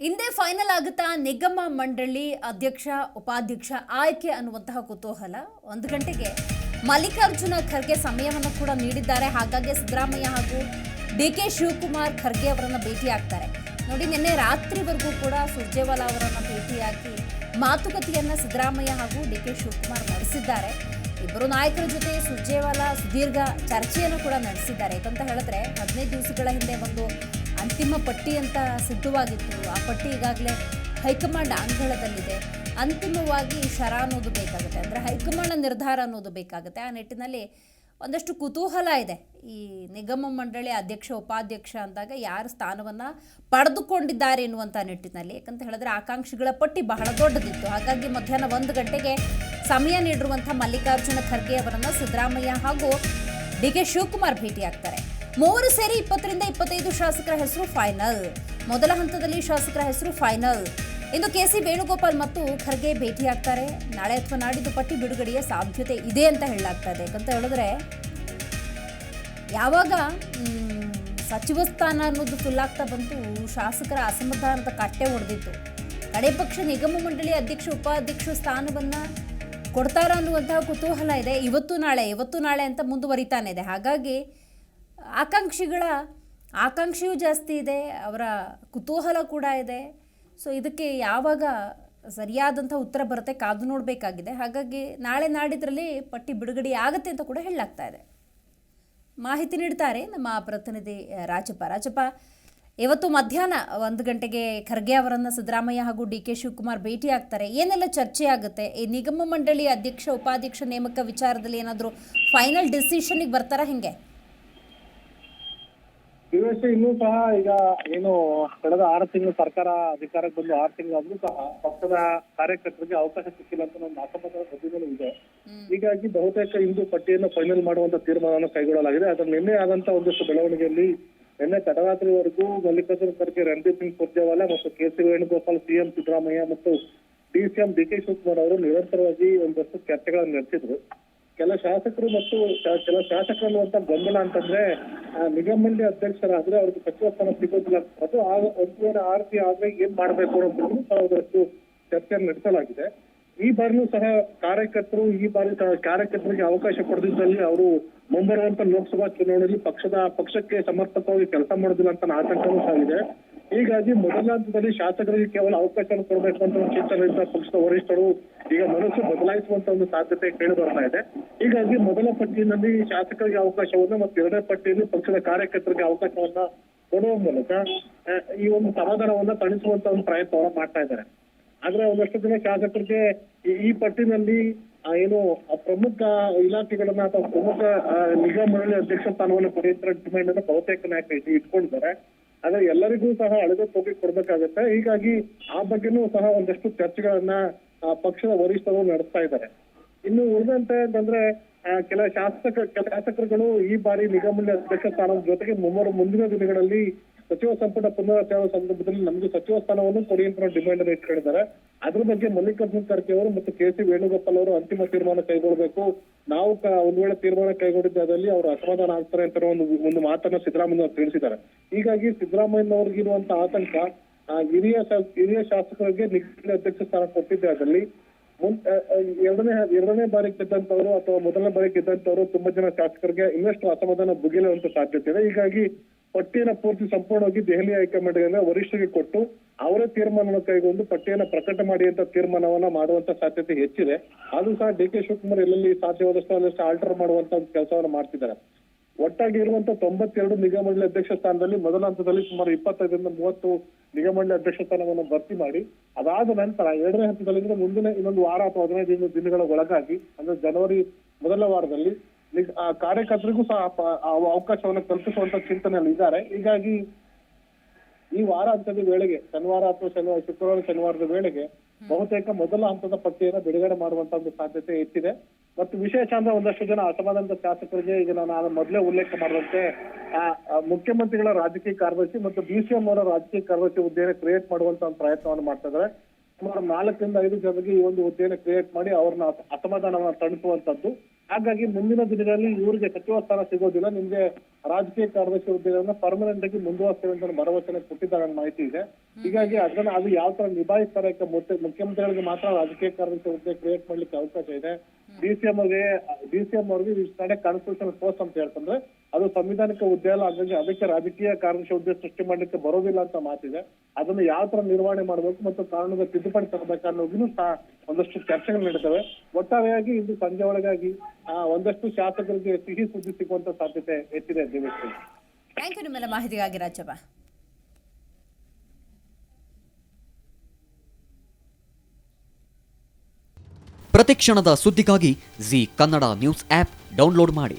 ಇಂದೇ ಫೈನಲ್ ಆಗುತ್ತಾ ನಿಗಮ ಮಂಡಳಿ ಅಧ್ಯಕ್ಷ, ಉಪಾಧ್ಯಕ್ಷ ಆಯ್ಕೆ ಅನ್ನುವಂತಹ ಕುತೂಹಲ ಒಂದು ಗಂಟೆಗೆ ಮಲ್ಲಿಕಾರ್ಜುನ ಖರ್ಗೆ ಸಮಯವನ್ನು ಕೂಡ ನೀಡಿದ್ದಾರೆ. ಹಾಗಾಗಿ ಸಿದ್ದರಾಮಯ್ಯ ಹಾಗೂ ಡಿ ಕೆ ಶಿವಕುಮಾರ್ ಖರ್ಗೆ ಅವರನ್ನು ಭೇಟಿಯಾಗ್ತಾರೆ. ನೋಡಿ, ನಿನ್ನೆ ರಾತ್ರಿವರೆಗೂ ಕೂಡ ಸುರ್ಜೇವಾಲಾ ಅವರನ್ನು ಭೇಟಿಯಾಗಿ ಮಾತುಕತೆಯನ್ನ ಸಿದ್ದರಾಮಯ್ಯ ಹಾಗೂ ಡಿ ಕೆ ಶಿವಕುಮಾರ್ ನಡೆಸಿದ್ದಾರೆ. ಇಬ್ಬರು ನಾಯಕರ ಜೊತೆ ಸುರ್ಜೇವಾಲಾ ಸುದೀರ್ಘ ಚರ್ಚೆಯನ್ನು ಕೂಡ ನಡೆಸಿದ್ದಾರೆ. ಯಾಕಂತ ಹೇಳಿದ್ರೆ ಹದಿನೈದು ದಿವಸಗಳ ಹಿಂದೆ ಒಂದು ಅಂತಿಮ ಪಟ್ಟಿ ಅಂತ ಸಿದ್ಧವಾಗಿತ್ತು. ಆ ಪಟ್ಟಿ ಈಗಾಗಲೇ ಹೈಕಮಾಂಡ್ ಅಂಗಳದಲ್ಲಿದೆ ಅಂತಿಮವಾಗಿ ಶರ ಅನ್ನೋದು ಬೇಕಾಗುತ್ತೆ ಅಂದರೆ ಹೈಕಮಾಂಡ್ ನಿರ್ಧಾರ ಅನ್ನೋದು ಬೇಕಾಗುತ್ತೆ ಆ ನಿಟ್ಟಿನಲ್ಲಿ ಒಂದಷ್ಟು ಕುತೂಹಲ ಇದೆ. ಈ ನಿಗಮ ಮಂಡಳಿ ಅಧ್ಯಕ್ಷ, ಉಪಾಧ್ಯಕ್ಷ ಅಂದಾಗ ಯಾರು ಸ್ಥಾನವನ್ನು ಪಡೆದುಕೊಂಡಿದ್ದಾರೆ ಎನ್ನುವಂಥ ನಿಟ್ಟಿನಲ್ಲಿ. ಯಾಕಂತ ಹೇಳಿದ್ರೆ ಆಕಾಂಕ್ಷಿಗಳ ಪಟ್ಟಿ ಬಹಳ ದೊಡ್ಡದಿತ್ತು. ಹಾಗಾಗಿ ಮಧ್ಯಾಹ್ನ ಒಂದು ಗಂಟೆಗೆ ಸಮಯ ನೀಡಿರುವಂಥ ಮಲ್ಲಿಕಾರ್ಜುನ ಖರ್ಗೆ ಅವರನ್ನು ಸಿದ್ದರಾಮಯ್ಯ ಹಾಗೂ ಡಿ ಕೆ ಶಿವಕುಮಾರ್ ಭೇಟಿಯಾಗ್ತಾರೆ. ಮೂವರು ಸೇರಿ ಇಪ್ಪತ್ತರಿಂದ ಇಪ್ಪತ್ತೈದು ಶಾಸಕರ ಹೆಸರು ಫೈನಲ್. ಮೊದಲ ಹಂತದಲ್ಲಿ ಶಾಸಕರ ಹೆಸರು ಫೈನಲ್. ಇಂದು ಕೆಸಿ ವೇಣುಗೋಪಾಲ್ ಮತ್ತು ಖರ್ಗೆ ಭೇಟಿಯಾಗ್ತಾರೆ. ನಾಳೆ ಅಥವಾ ನಾಡಿದ್ದು ಪಟ್ಟಿ ಬಿಡುಗಡೆಯ ಸಾಧ್ಯತೆ ಇದೆ ಅಂತ ಹೇಳಲಾಗ್ತಾ ಇದೆ ಯಾಕಂತ ಹೇಳಿದ್ರೆ, ಯಾವಾಗ ಸಚಿವ ಸ್ಥಾನ ಅನ್ನೋದು ಫುಲ್ಲಾಗ್ತಾ ಬಂತು, ಶಾಸಕರ ಅಸಮಾಧಾನದ ಕಟ್ಟೆ ಹೊಡೆದಿತ್ತು ಕಡೆ ಪಕ್ಷ ನಿಗಮ ಮಂಡಳಿ ಅಧ್ಯಕ್ಷ ಉಪಾಧ್ಯಕ್ಷ ಸ್ಥಾನವನ್ನ ಕೊಡ್ತಾರ ಅನ್ನುವಂತಹ ಕುತೂಹಲ ಇದೆ. ಇವತ್ತು ನಾಳೆ ಇವತ್ತು ನಾಳೆ ಅಂತ ಮುಂದುವರಿತಾನೆ ಇದೆ. ಹಾಗಾಗಿ ಆಕಾಂಕ್ಷಿಗಳ ಆಕಾಂಕ್ಷೆಯೂ ಜಾಸ್ತಿ ಇದೆ, ಅವರ ಕುತೂಹಲ ಕೂಡ ಇದೆ. ಸೊ ಇದಕ್ಕೆ ಯಾವಾಗ ಸರಿಯಾದಂಥ ಉತ್ತರ ಬರುತ್ತೆ ಕಾದು ನೋಡಬೇಕಾಗಿದೆ. ಹಾಗಾಗಿ ನಾಳೆ ನಾಡಿದ್ರಲ್ಲಿ ಪಟ್ಟಿ ಬಿಡುಗಡೆ ಆಗುತ್ತೆ ಅಂತ ಕೂಡ ಹೇಳಲಾಗ್ತಾ ಇದೆ. ಮಾಹಿತಿ ನೀಡ್ತಾರೆ ನಮ್ಮ ಪ್ರತಿನಿಧಿ ರಾಜಪ್ಪ. ರಾಜಪ್ಪ ಇವತ್ತು ಮಧ್ಯಾಹ್ನ ಒಂದು ಗಂಟೆಗೆ ಖರ್ಗೆ ಅವರನ್ನು ಸಿದ್ದರಾಮಯ್ಯ ಹಾಗೂ ಡಿ ಕೆ ಶಿವಕುಮಾರ್ ಭೇಟಿ ಆಗ್ತಾರೆ, ಏನೆಲ್ಲ ಚರ್ಚೆ ಆಗುತ್ತೆ? ಈ ನಿಗಮ ಮಂಡಳಿ ಅಧ್ಯಕ್ಷ, ಉಪಾಧ್ಯಕ್ಷ ನೇಮಕ ವಿಚಾರದಲ್ಲಿ ಏನಾದರೂ ಫೈನಲ್ ಡಿಸಿಷನಿಗೆ ಬರ್ತಾರಾ ಹಿಂಗೆ? ದಿವಸ ಇನ್ನೂ ಸಹ ಈಗ ಏನು ಕಳೆದ ಆರು ತಿಂಗಳು ಸರ್ಕಾರ ಅಧಿಕಾರಕ್ಕೆ ಬಂದು ಆರು ತಿಂಗಳಾದ್ರೂ ಸಹ ಪಕ್ಷದ ಕಾರ್ಯಕರ್ತರಿಗೆ ಅವಕಾಶ ಸಿಕ್ಕಿಲ್ಲ ಅಂತ ಒಂದು ಅಸಮಾಧಾನ ಪ್ರತಿಗಳು ಇದೆ. ಹೀಗಾಗಿ ಬಹುತೇಕ ಇಂದು ಪಟ್ಟಿಯನ್ನು ಫೈನಲ್ ಮಾಡುವಂತ ತೀರ್ಮಾನವನ್ನು ಕೈಗೊಳ್ಳಲಾಗಿದೆ. ಅದರ ನಿನ್ನೆ ಆದಂತ ಒಂದಷ್ಟು ಬೆಳವಣಿಗೆಯಲ್ಲಿ ನಿನ್ನೆ ತಡರಾತ್ರಿವರೆಗೂ ಮಲ್ಲಿಕಾರ್ಜುನ ಖರ್ಗೆ ರಣದೀಪ್ ಸಿಂಗ್ ಸುರ್ಜೇವಾಲಾ ಮತ್ತು K C Venugopal CM Siddaramaiah ಮತ್ತು D CM D K Shivakumar ಅವರು ನಿರಂತರವಾಗಿ ಒಂದಷ್ಟು ಚರ್ಚೆಗಳನ್ನು ನಡೆಸಿದ್ರು. ಕೆಲ ಶಾಸಕರು ಮತ್ತು ಕೆಲ ಶಾಸಕರು ಅಂತ ಗೊಂದಲ ಅಂತಂದ್ರೆ ಆ, ನಿಗಮ ಮಂಡಳಿ ಅಧ್ಯಕ್ಷರಾದ್ರೆ ಅವ್ರಿಗೆ ಸಚಿವ ಸ್ಥಾನ ಸಿಗೋದಿಲ್ಲ. ಅದು ಒಂದು ವೇಳೆ ಆರ್ತಿ ಆದ್ರೆ ಏನ್ ಮಾಡ್ಬೇಕು ಅನ್ನೋದನ್ನು ಸಹ ಒಂದಷ್ಟು ಚರ್ಚೆ ನಡೆಸಲಾಗಿದೆ. ಈ ಬಾರಿನೂ ಸಹ ಕಾರ್ಯಕರ್ತರು ಈ ಬಾರಿ ಕಾರ್ಯಕರ್ತರಿಗೆ ಅವಕಾಶ ಕೊಡದಿದ್ದಲ್ಲಿ ಅವರು ಮುಂಬರುವಂತ ಲೋಕಸಭಾ ಚುನಾವಣೆಯಲ್ಲಿ ಪಕ್ಷದ ಪಕ್ಷಕ್ಕೆ ಸಮರ್ಪಕವಾಗಿ ಕೆಲಸ ಮಾಡೋದಿಲ್ಲ ಅಂತ ಆತಂಕನೂ ಸಹ ಇದೆ. ಹೀಗಾಗಿ ಮೊದಲ ಹಂತದಲ್ಲಿ ಶಾಸಕರಿಗೆ ಕೇವಲ ಅವಕಾಶ ಕೊಡಬೇಕು ಅಂತ ಚಿಂತನೆ ಪಕ್ಷದ ವರಿಷ್ಠರು ಈಗ ಮನಸ್ಸು ಬದಲಾಯಿಸುವಂತ ಒಂದು ಸಾಧ್ಯತೆ ಕೇಳಿ ಬರ್ತಾ ಇದೆ. ಹೀಗಾಗಿ ಮೊದಲ ಪಟ್ಟಿಯಲ್ಲಿ ಶಾಸಕರಿಗೆ ಅವಕಾಶವನ್ನು ಮತ್ತು ಎರಡನೇ ಪಟ್ಟಿಯಲ್ಲಿ ಪಕ್ಷದ ಕಾರ್ಯಕರ್ತರಿಗೆ ಅವಕಾಶವನ್ನ ಕೊಡುವ ಮೂಲಕ ಈ ಒಂದು ಸಮಾಧಾನವನ್ನ ತಣಿಸುವಂತ ಒಂದು ಪ್ರಯತ್ನವನ್ನ ಮಾಡ್ತಾ ಇದ್ದಾರೆ. ಆದ್ರೆ ಒಂದಷ್ಟು ಜನ ಶಾಸಕರಿಗೆ ಈ- ಪಟ್ಟಿನಲ್ಲಿ ಏನು ಪ್ರಮುಖ ಇಲಾಖೆಗಳನ್ನ ಅಥವಾ ಪ್ರಮುಖ ಆ, ನಿಗಮ ಮಂಡಳಿ ಅಧ್ಯಕ್ಷ ಸ್ಥಾನವನ್ನು ಪಡೆಯುತ್ತಿರ ಡಿಮ್ಯಾಂಡ್ ಅನ್ನು ಬಹುತೇಕ ನಾಯಕ ಇಟ್ಕೊಂಡಿದ್ದಾರೆ. ಆದ್ರೆ ಎಲ್ಲರಿಗೂ ಸಹ ಅಳದೆ ಹೋಗಿ ಕೊಡ್ಬೇಕಾಗತ್ತೆ. ಹೀಗಾಗಿ ಆ ಬಗ್ಗೆನೂ ಸಹ ಒಂದಷ್ಟು ಚರ್ಚೆಗಳನ್ನ ಪಕ್ಷದ ವರಿಷ್ಠರು ನಡೆಸ್ತಾ ಇದ್ದಾರೆ. ಇನ್ನು ಉಳಿದಂತೆ ಅಂತಂದ್ರೆ ಕೆಲ ಶಾಸಕ, ಕೆಲ ಶಾಸಕರುಗಳು ಈ ಬಾರಿ ನಿಗಮ ಮಂಡಳಿ ಅಧ್ಯಕ್ಷ ಸ್ಥಾನದ ಜೊತೆಗೆ ಮುಂಬರುವ ಮುಂದಿನ ದಿನಗಳಲ್ಲಿ ಸಚಿವ ಸಂಪುಟ ಪುನರಚನೆ ಸಂದರ್ಭದಲ್ಲಿ ನಮಗೆ ಸಚಿವ ಸ್ಥಾನವನ್ನು ಕೊಡಿ ಅಂತ ಡಿಮ್ಯಾಂಡ್ ಅನ್ನು ಇಟ್ಕೊಂಡಿದ್ದಾರೆ ಅದ್ರ ಬಗ್ಗೆ ಮಲ್ಲಿಕಾರ್ಜುನ್ ಖರ್ಗೆ ಅವರು ಮತ್ತು ಕೆ ಸಿ ವೇಣುಗೋಪಾಲ್ ಅವರು ಅಂತಿಮ ತೀರ್ಮಾನ ಕೈಗೊಳ್ಳಬೇಕು. ನಾವು ಒಂದು ಒಂದ್ ವೇಳೆ ತೀರ್ಮಾನ ಕೈಗೊಂಡಿದ್ದಾದಲ್ಲಿ ಅವರು ಅಸಮಾಧಾನ ಆಗ್ತಾರೆ ಅಂತ ಒಂದು ಒಂದು ಮಾತನ್ನ ಸಿದ್ದರಾಮಯ್ಯ ಅವರು ತಿಳಿಸಿದ್ದಾರೆ. ಹೀಗಾಗಿ ಸಿದ್ದರಾಮಯ್ಯ ಅವ್ರಿಗಿರುವಂತಹ ಆತಂಕ ಆ, ಹಿರಿಯ ಹಿರಿಯ ಶಾಸಕರಿಗೆ ನಿಖಿಲ ಅಧ್ಯಕ್ಷ ಸ್ಥಾನ ಕೊಟ್ಟಿದ್ದೆ ಅದರಲ್ಲಿ. ಮುನ್- ಎರಡನೇ ಎರಡನೇ ಬಾರಿ ಗೆದ್ದಂತವರು ಅಥವಾ ಮೊದಲನೇ ಬಾರಿ ಗೆದ್ದಂತವರು ತುಂಬಾ ಜನ ಶಾಸಕರಿಗೆ ಇನ್ನಷ್ಟು ಅಸಮಾಧಾನ ಭುಗಿಲುವಂತ ಸಾಧ್ಯತೆ ಇದೆ. ಹೀಗಾಗಿ ಪಟ್ಟಿಯನ್ನ ಪೂರ್ತಿ ಸಂಪೂರ್ಣವಾಗಿ ದೆಹಲಿ ಹೈಕಮಾಂಡ್ ವರಿಷ್ಠರಿಗೆ ಕೊಟ್ಟು ಅವರೇ ತೀರ್ಮಾನವನ್ನು ಕೈಗೊಂಡು ಪಟ್ಟಿಯನ್ನ ಪ್ರಕಟ ಮಾಡಿ ಅಂತ ತೀರ್ಮಾನವನ್ನ ಮಾಡುವಂತ ಸಾಧ್ಯತೆ ಹೆಚ್ಚಿದೆ. ಅದು ಸಹ ಡಿ ಕೆ ಶಿವಕುಮಾರ್ ಎಲ್ಲೆಲ್ಲಿ ಸಾಧ್ಯವಾದಷ್ಟು ಅಲ್ಲಷ್ಟು ಆಲ್ಟರ್ ಮಾಡುವಂತ ಕೆಲಸವನ್ನ ಮಾಡ್ತಿದ್ದಾರೆ. ಒಟ್ಟಾಗಿ ಇರುವಂತ ತೊಂಬತ್ತೆರಡು ನಿಗಮ ಮಂಡಳಿ ಅಧ್ಯಕ್ಷ ಸ್ಥಾನದಲ್ಲಿ ಮೊದಲ ಹಂತದಲ್ಲಿ ಸುಮಾರು ಇಪ್ಪತ್ತೈದರಿಂದ ಮೂವತ್ತು ನಿಗಮ ಮಂಡಳಿ ಅಧ್ಯಕ್ಷ ಸ್ಥಾನವನ್ನು ಭರ್ತಿ ಮಾಡಿ. ಅದಾದ ನಂತರ ಎರಡನೇ ಹಂತದಲ್ಲಿ ಅಂದ್ರೆ ಮುಂದಿನ ಇನ್ನೊಂದು ವಾರ ಅಥವಾ ಹದಿನೈದು ದಿನ- ದಿನಗಳ ಒಳಗಾಗಿ, ಅಂದ್ರೆ ಜನವರಿ ಮೊದಲ ವಾರದಲ್ಲಿ ಆ ಕಾರ್ಯಕರ್ತರಿಗೂ ಸಹ ಅವಕಾಶವನ್ನು ಕಲ್ಪಿಸುವಂತ ಚಿಂತನೆಯಲ್ಲಿ ಇದ್ದಾರೆ. ಹೀಗಾಗಿ ಈ ವಾರ ಹಂತದ ವೇಳೆಗೆ, ಶನಿವಾರ ಅಥವಾ ಶನಿವಾರ ಶುಕ್ರವಾರ ಶನಿವಾರದ ವೇಳೆಗೆ ಬಹುತೇಕ ಮೊದಲ ಹಂತದ ಪಟ್ಟಿಯನ್ನು ಬಿಡುಗಡೆ ಮಾಡುವಂತ ಒಂದು ಸಾಧ್ಯತೆ ಹೆಚ್ಚಿದೆ. ಮತ್ತು ವಿಶೇಷ ಅಂದ್ರೆ ಒಂದಷ್ಟು ಜನ ಅಸಮಾಧಾನದ ಶಾಸಕರಿಗೆ ಈಗ ನಾನು ಮೊದಲೇ ಉಲ್ಲೇಖ ಮಾಡಿದಂತೆ ಮುಖ್ಯಮಂತ್ರಿಗಳ ರಾಜಕೀಯ ಕಾರ್ಯದರ್ಶಿ ಮತ್ತು ಬಿಸಿಎಂ ಅವರ ರಾಜಕೀಯ ಕಾರ್ಯದರ್ಶಿ ಹುದ್ದೆಯನ್ನು ಕ್ರಿಯೇಟ್ ಮಾಡುವಂತ ಒಂದು ಪ್ರಯತ್ನವನ್ನು ಮಾಡ್ತಾ ಇದ್ದಾರೆ. ಸುಮಾರು ನಾಲ್ಕರಿಂದ ಐದು ಜನರಿಗೆ ಈ ಒಂದು ಹುದ್ದೆಯನ್ನು ಕ್ರಿಯೇಟ್ ಮಾಡಿ ಅವ್ರನ್ನ ಅಸಮಾಧಾನವನ್ನ ತಣಿಸುವಂತದ್ದು. ಹಾಗಾಗಿ ಮುಂದಿನ ದಿನಗಳಲ್ಲಿ ಇವರಿಗೆ ಸಚಿವ ಸ್ಥಾನ ಸಿಗೋದಿಲ್ಲ. ನಿಮ್ಗೆ ರಾಜಕೀಯ ಕಾರ್ಯದರ್ಶಿ ಹುದ್ದೆಗಳನ್ನ ಪರ್ಮನೆಂಟ್ ಆಗಿ ಮುಂದುವರಿಸ್ತೇವೆ ಅಂತ ಭರವಸೆ ಕೊಟ್ಟಿದ್ದಾರೆ ಅನ್ನೋ ಮಾಹಿತಿ ಇದೆ. ಹೀಗಾಗಿ ಅದನ್ನ ಅದು ಯಾವ ತರ ನಿಭಾಯಿಸ್ತಾರೆ ಮುಖ್ಯ- ಮುಖ್ಯಮಂತ್ರಿಗಳಿಗೆ ಮಾತ್ರ ರಾಜಕೀಯ ಕಾರ್ಯದರ್ಶಿ ಹುದ್ದೆ ಕ್ರಿಯೇಟ್ ಮಾಡ್ಲಿಕ್ಕೆ ಅವಕಾಶ ಇದೆ. ಡಿ ಸಿ ಎಂ ಅವ್ರಿಗೆ ಡಿ ಸಿ ಎಂ ಅವ್ರಿಗೆ ಇಷ್ಟೇ ಕಾನ್ಸ್ಟಿಟ್ಯೂಷನ್ ಪೋಸ್ಟ್ ಅಂತ ಹೇಳ್ತಂದ್ರೆ ಅದು ಸಂವಿಧಾನಿಕ ಹುದ್ದೆ ಅಲ್ಲ ಹಾಗಾಗಿ ಅದಕ್ಕೆ ರಾಜಕೀಯ ಕಾರಣ ಹುದ್ದೆ ಸೃಷ್ಟಿ ಮಾಡಲಿಕ್ಕೆ ಬರೋದಿಲ್ಲ ಅಂತ ಮಾತಿದೆ. ಅದನ್ನು ಯಾವ ತರ ನಿರ್ವಹಣೆ ಮಾಡಬೇಕು ಮತ್ತು ಕಾನೂನಿಗೆ ತಿದ್ದುಪಡಿ ತರಬೇಕು ಅನ್ನೋದನ್ನು ಸಹ ಒಂದಷ್ಟು ಚರ್ಚೆಗಳು ನಡೀತವೆ ಒಟ್ಟಾರೆಯಾಗಿ ಇಂದು ಸಂಜೆ ಒಳಗಾಗಿ ಒಂದಷ್ಟು ಶಾಸಕರಿಗೆ ಸಿಹಿ ಸುದ್ದಿ ಸಿಗುವಂತ ಸಾಧ್ಯತೆ ಹೆಚ್ಚಿದೆ ದೇವೇಶ್ ಥ್ಯಾಂಕ್ ಯು ನಿಮ್ಮೆಲ್ಲ ಮಾಹಿತಿಗಾಗಿ ರಾಜಪ್ಪ ಪ್ರತಿಕ್ಷಣದ ಸುದ್ದಿಗಾಗಿ Zee Kannada news app download ಮಾಡಿ.